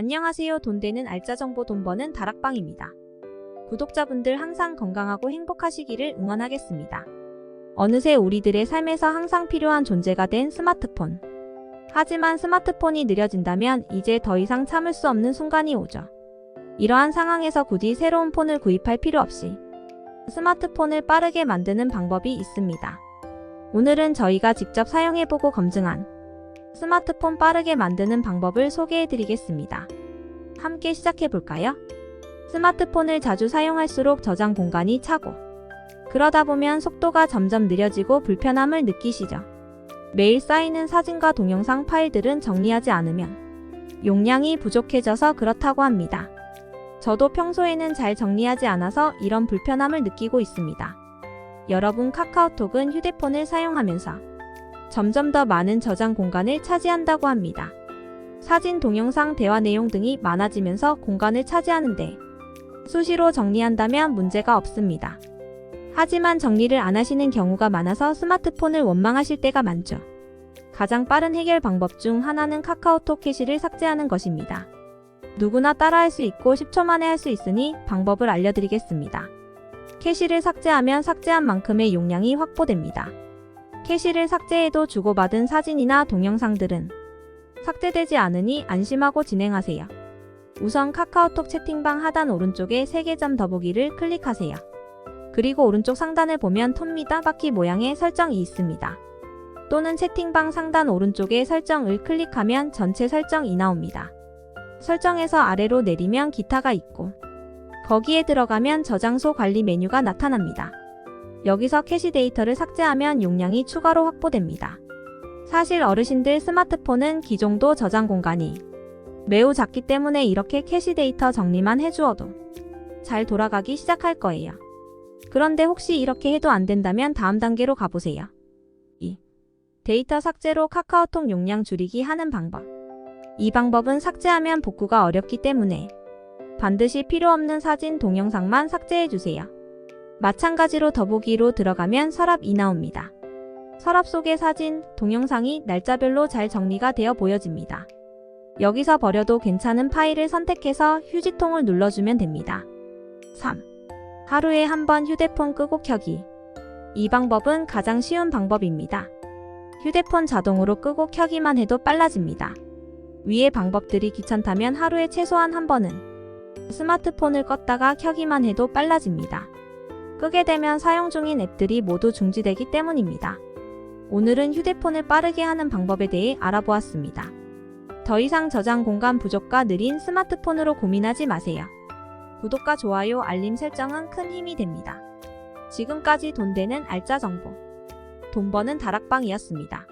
안녕하세요. 돈 되는 알짜 정보 돈 버는 다락방입니다. 구독자분들 항상 건강하고 행복하시기를 응원하겠습니다. 어느새 우리들의 삶에서 항상 필요한 존재가 된 스마트폰. 하지만 스마트폰이 느려진다면 이제 더 이상 참을 수 없는 순간이 오죠. 이러한 상황에서 굳이 새로운 폰을 구입할 필요 없이 스마트폰을 빠르게 만드는 방법이 있습니다. 오늘은 저희가 직접 사용해보고 검증한 스마트폰 빠르게 만드는 방법을 소개해 드리겠습니다. 함께 시작해 볼까요? 스마트폰을 자주 사용할수록 저장 공간이 차고, 그러다 보면 속도가 점점 느려지고 불편함을 느끼시죠. 매일 쌓이는 사진과 동영상 파일들은 정리하지 않으면 용량이 부족해져서 그렇다고 합니다. 저도 평소에는 잘 정리하지 않아서 이런 불편함을 느끼고 있습니다. 여러분 카카오톡은 휴대폰을 사용하면서 점점 더 많은 저장 공간을 차지한다고 합니다. 사진, 동영상, 대화 내용 등이 많아지면서 공간을 차지하는데 수시로 정리한다면 문제가 없습니다. 하지만 정리를 안 하시는 경우가 많아서 스마트폰을 원망하실 때가 많죠. 가장 빠른 해결 방법 중 하나는 카카오톡 캐시를 삭제하는 것입니다. 누구나 따라할 수 있고 10초 만에 할 수 있으니 방법을 알려드리겠습니다. 캐시를 삭제하면 삭제한 만큼의 용량이 확보됩니다. 캐시를 삭제해도 주고받은 사진이나 동영상들은 삭제되지 않으니 안심하고 진행하세요. 우선 카카오톡 채팅방 하단 오른쪽에 3개 점 더보기를 클릭하세요. 그리고 오른쪽 상단을 보면 톱니다 바퀴 모양의 설정이 있습니다. 또는 채팅방 상단 오른쪽에 설정을 클릭하면 전체 설정이 나옵니다. 설정에서 아래로 내리면 기타가 있고 거기에 들어가면 저장소 관리 메뉴가 나타납니다. 여기서 캐시 데이터를 삭제하면 용량이 추가로 확보됩니다. 사실 어르신들 스마트폰은 기종도 저장 공간이 매우 작기 때문에 이렇게 캐시 데이터 정리만 해주어도 잘 돌아가기 시작할 거예요. 그런데 혹시 이렇게 해도 안 된다면 다음 단계로 가보세요. 2. 데이터 삭제로 카카오톡 용량 줄이기 하는 방법. 이 방법은 삭제하면 복구가 어렵기 때문에 반드시 필요 없는 사진, 동영상만 삭제해주세요. 마찬가지로 더보기로 들어가면 서랍이 나옵니다. 서랍 속의 사진, 동영상이 날짜별로 잘 정리가 되어 보여집니다. 여기서 버려도 괜찮은 파일을 선택해서 휴지통을 눌러주면 됩니다. 3. 하루에 한 번 휴대폰 끄고 켜기. 이 방법은 가장 쉬운 방법입니다. 휴대폰 자동으로 끄고 켜기만 해도 빨라집니다. 위의 방법들이 귀찮다면 하루에 최소한 한 번은 스마트폰을 껐다가 켜기만 해도 빨라집니다. 끄게 되면 사용 중인 앱들이 모두 중지되기 때문입니다. 오늘은 휴대폰을 빠르게 하는 방법에 대해 알아보았습니다. 더 이상 저장 공간 부족과 느린 스마트폰으로 고민하지 마세요. 구독과 좋아요, 알림 설정은 큰 힘이 됩니다. 지금까지 돈 되는 알짜 정보. 돈 버는 다락방이었습니다.